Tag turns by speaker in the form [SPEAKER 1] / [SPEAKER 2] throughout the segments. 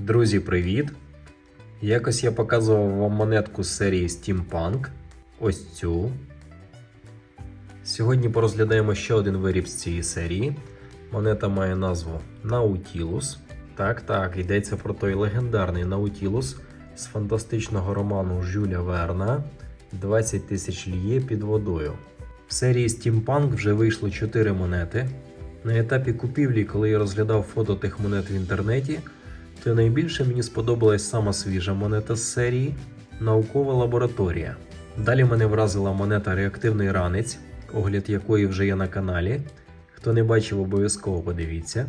[SPEAKER 1] Друзі, привіт! Якось я показував вам монетку з серії Steampunk. Ось цю. Сьогодні порозглядаємо ще один виріб з цієї серії. Монета має назву Nautilus. Так, так, йдеться про той легендарний Nautilus з фантастичного роману Жюля Верна 20 тисяч ліє під водою. В серії Steampunk вже вийшло 4 монети. На етапі купівлі, коли я розглядав фото тих монет в інтернеті, то найбільше мені сподобалась сама свіжа монета з серії Наукова лабораторія. Далі мене вразила монета Реактивний ранець, огляд якої вже є на каналі. Хто не бачив, обов'язково подивіться.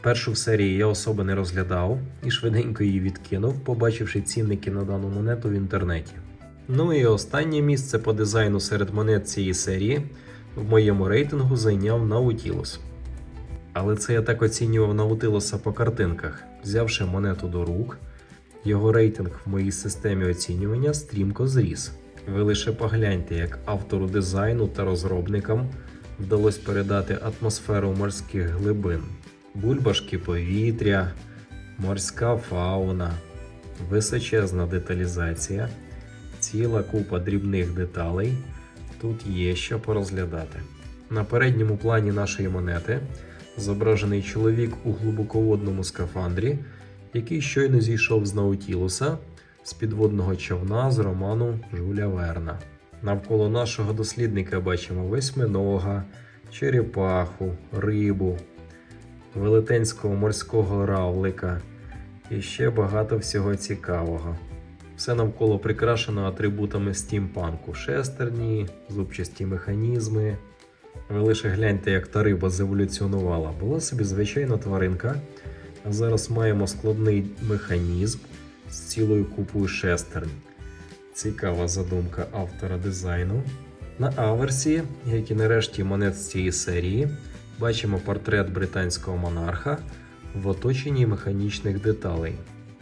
[SPEAKER 1] Першу в серії я особо не розглядав і швиденько її відкинув, побачивши цінники на дану монету в інтернеті. Ну і останнє місце по дизайну серед монет цієї серії в моєму рейтингу зайняв Nautilus. Але це я так оцінював Наутилуса по картинках, взявши монету до рук, його рейтинг в моїй системі оцінювання стрімко зріс. Ви лише погляньте, як автору дизайну та розробникам вдалося передати атмосферу морських глибин, бульбашки повітря, морська фауна, височезна деталізація, ціла купа дрібних деталей. Тут є що порозглядати. На передньому плані нашої монети зображений чоловік у глибоководному скафандрі, який щойно зійшов з Наутілуса з підводного човна з роману Жуля Верна. Навколо нашого дослідника бачимо восьминога, черепаху, рибу, велетенського морського равлика і ще багато всього цікавого. Все навколо прикрашено атрибутами стімпанку: шестерні, зубчасті механізми, ви лише гляньте, як та риба зеволюціонувала. Була собі звичайна тваринка, а зараз маємо складний механізм з цілою купою шестернь. Цікава задумка автора дизайну. На аверсі, як і нарешті монет з цієї серії, бачимо портрет британського монарха в оточенні механічних деталей.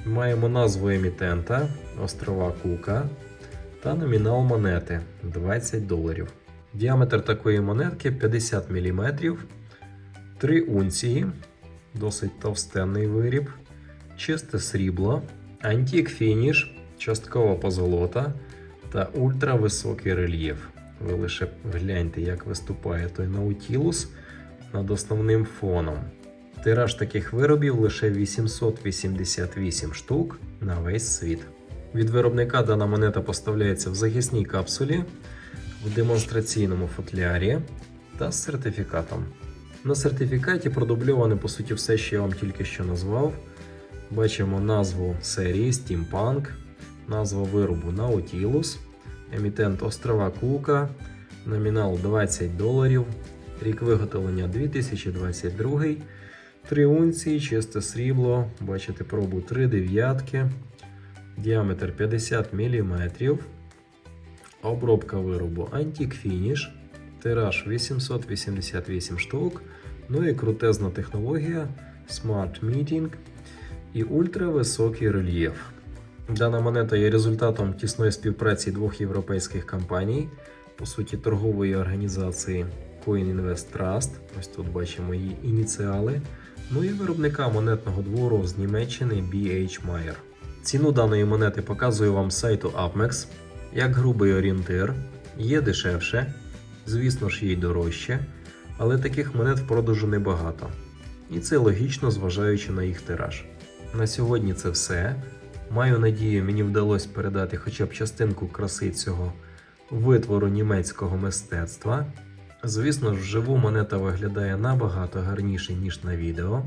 [SPEAKER 1] Маємо назву емітента, острова Кука та номінал монети 20 доларів. Діаметр такої монетки 50 мм, 3 унції, досить товстенний виріб, чисте срібло, антік фініш, часткова позолота та ультрависокий рельєф. Ви лише гляньте, як виступає той наутілус над основним фоном. Тираж таких виробів лише 888 штук на весь світ. Від виробника дана монета поставляється в захисній капсулі в демонстраційному футлярі та з сертифікатом. На сертифікаті продубльоване по суті все, що я вам тільки що назвав. Бачимо назву серії Steampunk, назву виробу Nautilus, емітент Острова Кука, номінал 20 доларів, рік виготовлення 2022, 3 унції, чисте срібло, бачите пробу 3 дев'ятки, діаметр 50 мм. Обробка виробу Antique Finish, тираж 888 штук, ну і крутезна технологія Smart Meeting і ультрависокий рельєф. Дана монета є результатом тісної співпраці двох європейських компаній, по суті, торгової організації Coin Invest Trust. Ось тут бачимо її ініціали. Ну і виробника монетного двору з Німеччини BH Meyer. Ціну даної монети показую вам з сайту Upmex. Як грубий орієнтир, є дешевше, звісно ж, є й дорожче, але таких монет в продажу небагато. І це логічно, зважаючи на їх тираж. На сьогодні це все. Маю надію, мені вдалося передати хоча б частинку краси цього витвору німецького мистецтва. Звісно ж, вживу монета виглядає набагато гарніше, ніж на відео.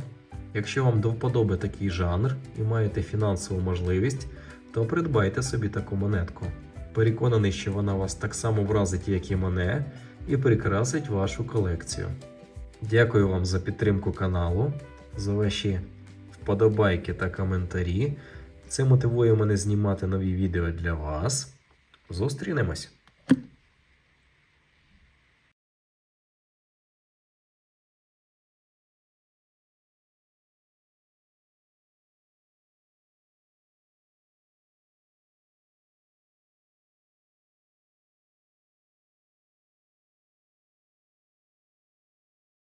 [SPEAKER 1] Якщо вам до вподоби такий жанр і маєте фінансову можливість, то придбайте собі таку монетку. Переконаний, що вона вас так само вразить, як і мене, і прикрасить вашу колекцію. Дякую вам за підтримку каналу, за ваші вподобайки та коментарі. Це мотивує мене знімати нові відео для вас. Зустрінемось!